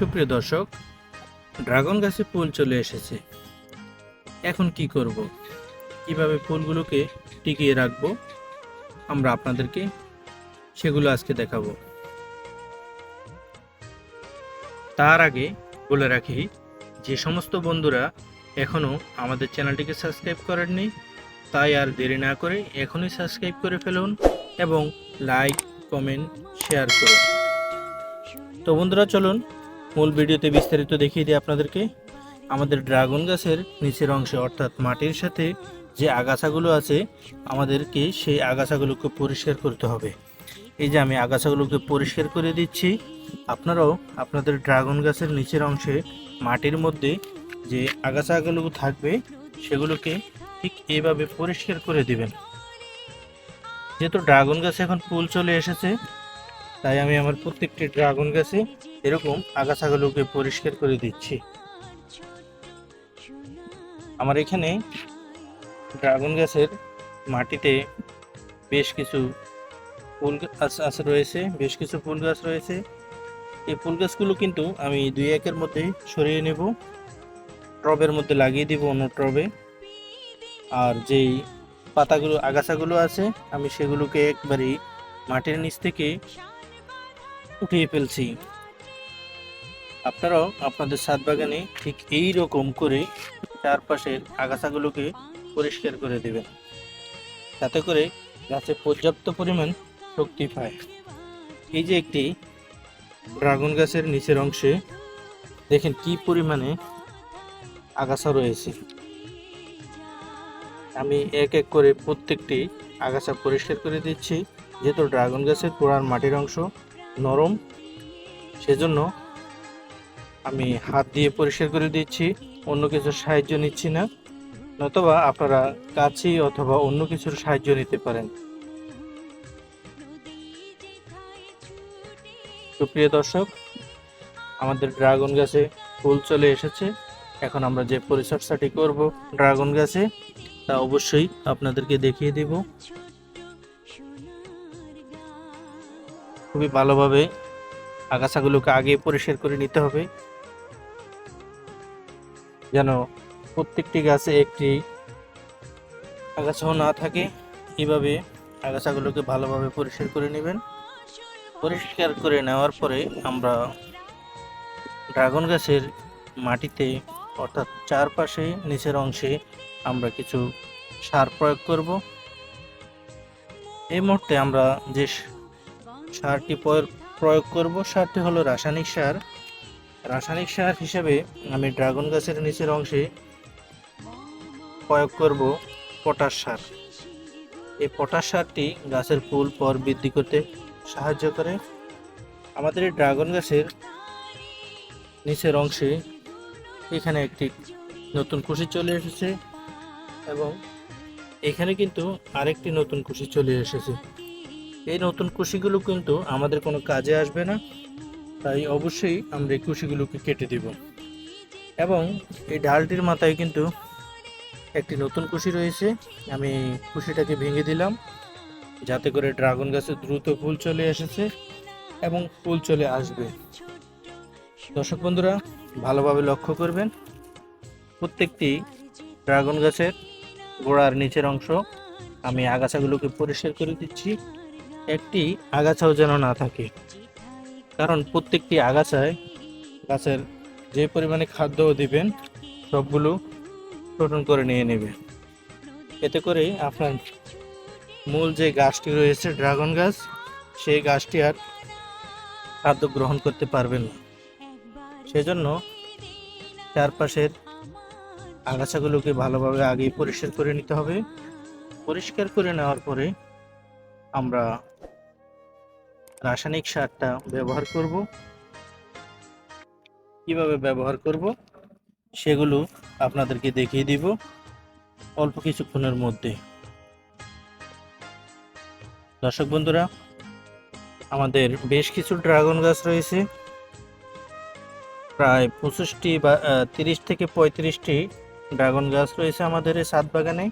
সুপ্রিয় দর্শক, ড্রাগন গাছে ফুল চলে এসেছে। এখন কি করব? কীভাবে ফুলগুলোকে টিকিয়ে রাখব? আমরা আপনাদেরকে সেগুলো আজকে দেখাবো। তার আগে বলে রাখি, যে সমস্ত বন্ধুরা এখনও আমাদের চ্যানেলটিকে সাবস্ক্রাইব করেননি, তাই আর দেরি না করে এখনই সাবস্ক্রাইব করে ফেলুন এবং লাইক, কমেন্ট, শেয়ার করুন। তো বন্ধুরা, চলুন মূল ভিডিওতে বিস্তারিত দেখিয়ে দিই আপনাদেরকে। আমাদের ড্রাগন গাছের নিচের অংশে, অর্থাৎ মাটির সাথে যে আগাছাগুলো আছে, আমাদেরকে সেই আগাছাগুলোকে পরিষ্কার করতে হবে। এই যে আমি আগাছাগুলোকে পরিষ্কার করে দিচ্ছি, আপনারাও আপনাদের ড্রাগন গাছের নিচের অংশে মাটির মধ্যে যে আগাছাগুলো থাকবে, সেগুলোকে ঠিক এইভাবে পরিষ্কার করে দিবেন। যেহেতু ড্রাগন গাছে এখন ফুল চলে এসেছে, তাই আমি আমার প্রত্যেকটি ড্রাগন গাছে এরকম আগাছাগুলোকে পরিষ্কার করে দিচ্ছি। আমার এখানে ড্রাগন গাছের মাটিতে বেশ কিছু ফুল গাছ রয়েছে, বেশ কিছু ফুল গাছ রয়েছে। এই ফুল গাছগুলো কিন্তু আমি দুই একের মধ্যে সরিয়ে নেব। টবের মধ্যে লাগিয়ে দিব অন্য টবে। আর যেই পাতাগুলো, আগাছাগুলো আছে, আমি সেগুলোকে একবারই মাটির নিচ থেকে উঠিয়ে ফেলছি। আপনারাও আপনাদের ছাদ বাগানে ঠিক এই রকম করে চারপাশের আগাছাগুলোকে পরিষ্কার করে দেবেন। তাতে করে গাছে পর্যাপ্ত পরিমাণ শক্তি পায়। এই যে একটি ড্রাগন গাছের নিচের অংশে দেখেন কি পরিমাণে আগাছা রয়েছে। আমি এক এক করে প্রত্যেকটি আগাছা পরিষ্কার করে দিচ্ছি। যেহেতু ড্রাগন গাছের গোড়ার মাটির অংশ নরম, সেজন্য আমি হাত দিয়ে পরিষ্কার করে দিচ্ছি, অন্য কিছুর সাহায্য নিচ্ছি না। নতুবা আপনারা কাছি অথবা অন্য কিছুর সাহায্য নিতে পারেন। সুপ্রিয় দর্শক, আমাদের ড্রাগন গাছে ফুল চলে এসেছে। এখন আমরা যে পরিচর্যাটি করব ড্রাগন গাছে, তা অবশ্যই আপনাদেরকে দেখিয়ে দেব। খুবই ভালোভাবে আগাছাগুলোকে আগে পরিষ্কার করে নিতে হবে। যেন প্রত্যেকটি গাছে একটি আগাছাও না থাকে, এইভাবে আগাছাগুলোকে ভালোভাবে পরিষ্কার করে নেবেন। পরিষ্কার করে নেওয়ার পরে আমরা ড্রাগন গাছের মাটিতে, অর্থাৎ চারপাশে, নিচের অংশে আমরা কিছু সার প্রয়োগ করব। এই মুহূর্তে আমরা যে সারটি প্রয়োগ- প্রয়োগ করব, সারটি হলো রাসায়নিক সার। রাসায়নিক সার হিসেবে আমি ড্রাগন গাছের নিচের অংশে প্রয়োগ করব পটাশ সার। এই পটাশ সারটি গাছের ফুল, পর বৃদ্ধি করতে সাহায্য করে। আমাদের এই ড্রাগন গাছের নিচের অংশে এখানে একটি নতুন কুশি চলে এসেছে এবং এখানে কিন্তু আরেকটি নতুন কুশি চলে এসেছে। এই নতুন কুশিগুলো কিন্তু আমাদের কোনো কাজে আসবে না। তাই অবশ্যই আমরা এই কুশিগুলোকে কেটে দিব। এবং এই ডালটির মাথায় কিন্তু একটি নতুন কুশি রয়েছে। আমি কুশিটাকে ভেঙে দিলাম, যাতে করে ড্রাগন গাছে দ্রুত ফুল চলে এসেছে এবং ফুল চলে আসবে। দর্শক বন্ধুরা, ভালোভাবে লক্ষ্য করবেন, প্রত্যেকটি ড্রাগন গাছের গোড়ার নিচের অংশ আমি আগাছাগুলোকে পরিষ্কার করে দিচ্ছি। একটি আগাছাও যেন না থাকে। কারণ প্রত্যেকটি আগাছায় গাছের যে পরিমাণে খাদ্য দিবেন, সবগুলো শোষণ করে নিয়ে নেবে। এতে করে আপনার মূল যে গাছটি রয়েছে, ড্রাগন গাছ, সেই গাছটি আর খাদ্য গ্রহণ করতে পারবেন না। সেজন্য চারপাশের আগাছাগুলোকে ভালোভাবে আগেই পরিষ্কার করে নিতে হবে। পরিষ্কার করে নেওয়ার পরে আমরা রাসায়নিক সারটা ব্যবহার করব। কীভাবে ব্যবহার করব? সেগুলো আপনাদেরকে দেখিয়ে দিব অল্প কিছুক্ষণের মধ্যে। দর্শক বন্ধুরা, আমাদের বেশ কিছু ড্রাগন গাছ রয়েছে। প্রায় পঁচিশটি বা তিরিশ থেকে পঁয়ত্রিশটি ড্রাগন গাছ রয়েছে আমাদের এই সাত বাগানে।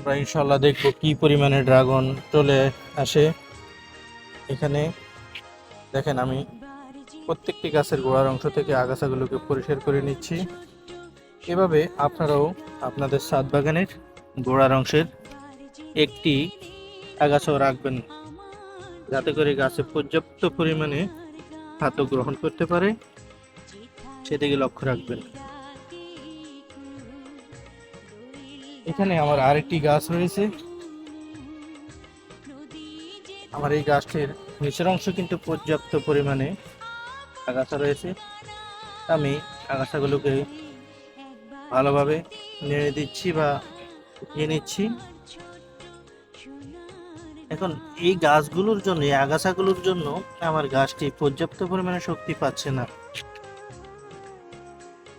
আমরা ইনশাল্লাহ দেখব কি পরিমাণে ড্রাগন চলে আসে। এখানে দেখেন আমি প্রত্যেকটি গাছের গোড়ার অংশ থেকে আগাছাগুলোকে পরিষ্কার করে নিচ্ছি। এভাবে আপনারাও আপনাদের সাত বাগানের গোড়ার অংশের একটি আগাছাও রাখবেন, যাতে করে গাছে পর্যাপ্ত পরিমাণে খাদ্য গ্রহণ করতে পারে। সেদিকে লক্ষ্য রাখবেন। এখানে আমার আরেকটি গাছ রয়েছে। আমার এই গাছটির নিচের অংশ কিন্তু পর্যাপ্ত পরিমাণে আগাছা রয়েছে। আমি আগাছাগুলোকে ভালোভাবে নেড়ে দিচ্ছি বা উঠিয়ে নিচ্ছি। এখন এই গাছগুলোর জন্য, এই আগাছাগুলোর জন্য আমার গাছটি পর্যাপ্ত পরিমাণে শক্তি পাচ্ছে না।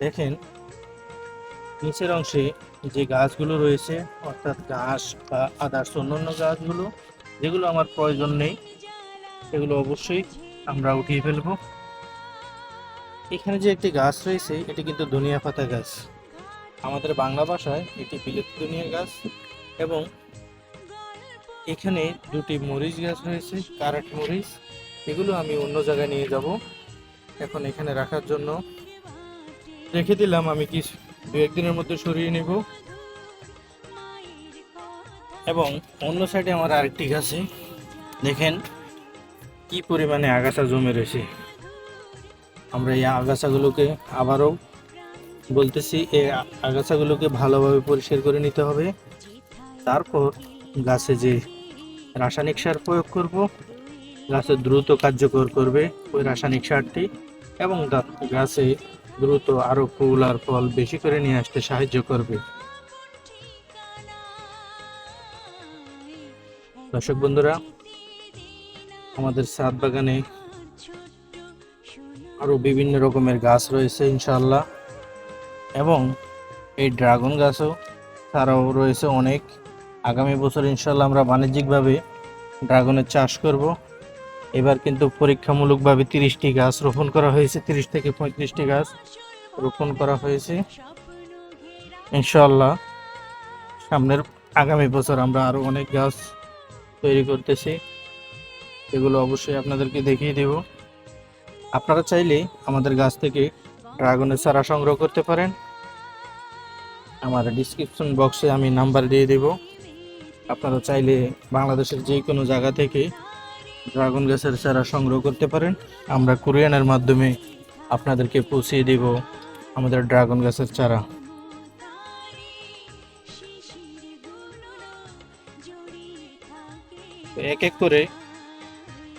দেখেন, নিচের অংশে যে গাছগুলো রয়েছে, অর্থাৎ ঘাস বা আদার্স অন্যান্য গাছগুলো, যেগুলো আমার প্রয়োজন নেই, সেগুলো অবশ্যই আমরা উঠিয়ে ফেলব। এখানে যে একটি গাছ রয়েছে, এটি কিন্তু ধনিয়া পাতা গাছ। আমাদের বাংলা ভাষায় এটি বিলুপ্ত ধনিয়া গাছ এবং এখানে দুটি মরিচ গাছ রয়েছে, কারেট মরিচ। এগুলো আমি অন্য জায়গায় নিয়ে যাব। এখন এখানে রাখার জন্য রেখে দিলাম আমি কি দু একদিনের মধ্যে সরিয়ে নেব। এবং অন্য সাইডে আমার আরেকটি গাছে, দেখেন কি পরিমাণে আগাছা জমে রয়েছে। আমরা এই আগাছাগুলোকে আবারও বলতেছি, এই আগাছাগুলোকে ভালোভাবে পরিষ্কার করে নিতে হবে। তারপর গাছে যে রাসায়নিক সার প্রয়োগ করব, গাছে দ্রুত কার্যকর করবে ওই রাসায়নিক সারটি এবং গাছে দ্রুত আরও ফুল আর ফল বেশি করে নিয়ে আসতে সাহায্য করবে। দর্শক বন্ধুরা, আমাদের ছাদ বাগানে আরও বিভিন্ন রকমের গাছ রয়েছে ইনশাল্লাহ এবং এই ড্রাগন গাছও তারাও রয়েছে অনেক। আগামী বছর ইনশাল্লাহ আমরা বাণিজ্যিকভাবে ড্রাগনের চাষ করব। এবার কিন্তু পরীক্ষামূলকভাবে তিরিশটি গাছ রোপণ করা হয়েছে, তিরিশ থেকে পঁয়ত্রিশটি গাছ রোপণ করা হয়েছে। ইনশাল্লাহ সামনের আগামী বছর আমরা আরও অনেক গাছ তৈরি করতেছি। এগুলো অবশ্যই আপনাদেরকে দেখিয়ে দেব। আপনারা চাইলে আমাদের গাছ থেকে ড্রাগনের চারা সংগ্রহ করতে পারেন। আমার ডিসক্রিপশন বক্সে আমি নাম্বার দিয়ে দেব। আপনারা চাইলে বাংলাদেশের যে কোনো জায়গা থেকে ড্রাগন গাছের চারা সংগ্রহ করতে পারেন। আমরা কোরিয়ানের মাধ্যমে আপনাদেরকে পৌঁছিয়ে দেব আমাদের ড্রাগন গাছের চারা। এক এক করে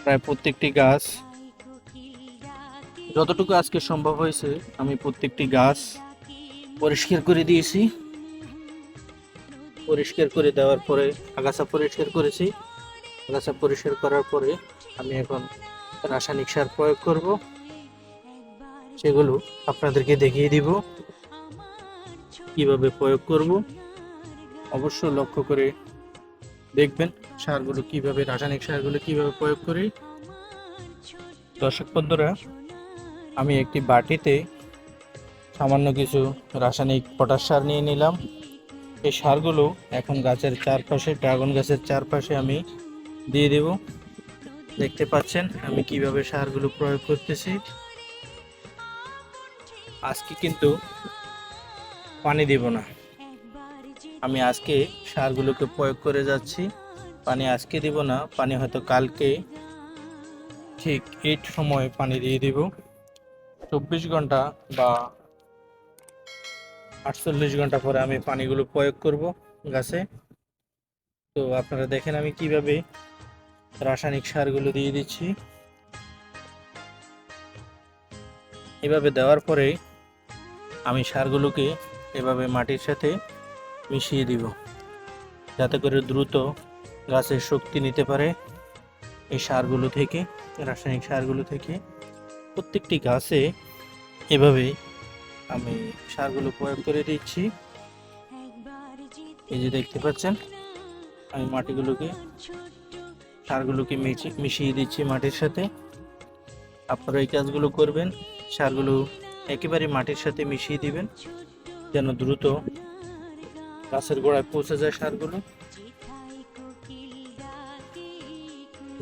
প্রায় প্রত্যেকটি গাছ, যতটুকু আজকে সম্ভব হয়েছে, আমি প্রত্যেকটি গাছ পরিষ্কার করে দিয়েছি। পরিষ্কার করে দেওয়ার পরে আগাছা পরিষ্কার করেছি। আগাছা পরিষ্কার করার পরে আমি এখন রাসায়নিক সার প্রয়োগ করব। সেগুলো আপনাদেরকে দেখিয়ে দিব। কীভাবে প্রয়োগ করব অবশ্য লক্ষ্য করে দেখবেন সারগুলো কীভাবে, রাসায়নিক সারগুলো কীভাবে প্রয়োগ করি। দর্শক বন্ধুরা, আমি একটি বাটিতে সামান্য কিছু রাসায়নিক পটাশ সার নিয়ে নিলাম। এই সারগুলো এখন গাছের চারপাশে, ড্রাগন গাছের চারপাশে আমি দিয়ে দেব। দেখতে পাচ্ছেন আমি কীভাবে সারগুলো প্রয়োগ করতেছি। আজকে কিন্তু পানি দেব না। আমি আজকে সারগুলোকে প্রয়োগ করে যাচ্ছি। পানি আজকে দিব না, পানি হয়তো কালকে ঠিক এই সময় পানি দিয়ে দিব। চব্বিশ ঘণ্টা বা আটচল্লিশ ঘণ্টা পরে আমি পানিগুলো প্রয়োগ করব গাছে। তো আপনারা দেখেন আমি কীভাবে রাসায়নিক সারগুলো দিয়ে দিচ্ছি। এভাবে দেওয়ার পরে আমি সারগুলোকে এভাবে মাটির সাথে মিশিয়ে দিব, যাতে করে দ্রুত গাছের শক্তি নিতে পারে এই সারগুলো থেকে, রাসায়নিক সারগুলো থেকে। প্রত্যেকটি গাছে এভাবে আমি সারগুলো প্রয়োগ করে দিচ্ছি। এই যে দেখতে পাচ্ছেন, আমি মাটিগুলোকে সারগুলোকে মিশি- মিশিয়ে দিচ্ছি মাটির সাথে। আপনারা এই কাজগুলো করবেন, সারগুলো একেবারে মাটির সাথে মিশিয়ে দিবেন, যেন দ্রুত গাছের গোড়ায় পৌঁছে যায় সারগুলো।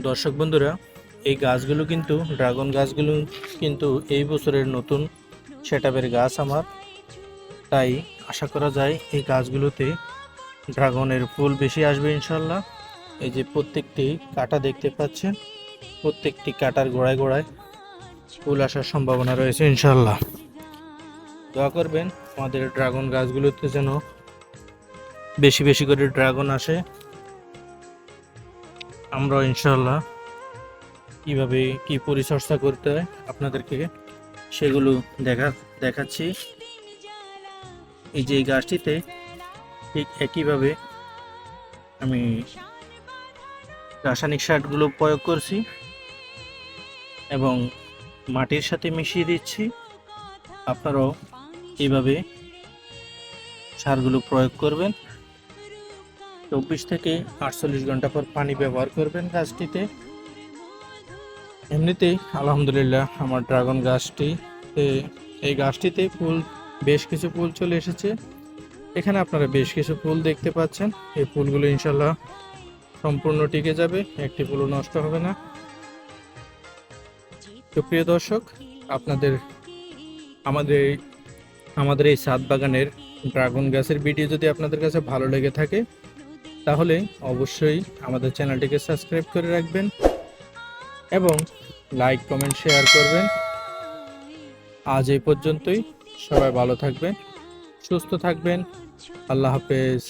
দর্শক বন্ধুরা, এই গাছগুলো কিন্তু, ড্রাগন গাছগুলো কিন্তু এই বছরের নতুন সেটআপের গাছ আমার। তাই আশা করা যায় এই গাছগুলোতে ড্রাগনের ফুল বেশি আসবে ইনশাল্লাহ। এই যে প্রত্যেকটি কাটা দেখতে পাচ্ছেন, প্রত্যেকটি কাটার গোড়ায় গোড়ায় ফুল আসার সম্ভাবনা রয়েছে ইনশাল্লাহ দোয়া করবেন আমাদের ড্রাগন গাছগুলোতে যেন বেশি বেশি করে ড্রাগন আসে। আমরা ইনশাল্লাহ কীভাবে কি পরিচর্যা করতে হয় আপনাদেরকে সেগুলো দেখা, দেখাচ্ছি। এই যে গাছটিতে ঠিক একইভাবে আমি রাসায়নিক সারগুলো প্রয়োগ করছি এবং মাটির সাথে মিশিয়ে দিচ্ছি। আপনারাও এইভাবে সারগুলো প্রয়োগ করবেন। চব্বিশ থেকে আটচল্লিশ ঘণ্টা পর পানি ব্যবহার করবেন গাছটিতে। এমনিতেই আলহামদুলিল্লাহ আমার ড্রাগন গাছটি এই গাছটিতে ফুল, বেশ কিছু ফুল চলে এসেছে। এখানে আপনারা বেশ কিছু ফুল দেখতে পাচ্ছেন। এই ফুলগুলো ইনশাল্লাহ সম্পূর্ণ টিকে যাবে, একটি ফুলও নষ্ট হবে না। তো প্রিয় দর্শক, আপনাদের আমাদের আমাদের এই সাত বাগানের ড্রাগন গাছের ভিডিও যদি আপনাদের কাছে ভালো লেগে থাকে, তাহলে অবশ্যই আমাদের চ্যানেলটিকে সাবস্ক্রাইব করে রাখবেন এবং লাইক, কমেন্ট, শেয়ার করবেন। আজ এই পর্যন্তই। সবাই ভালো থাকবেন, সুস্থ থাকবেন। আল্লাহ হাফেজ।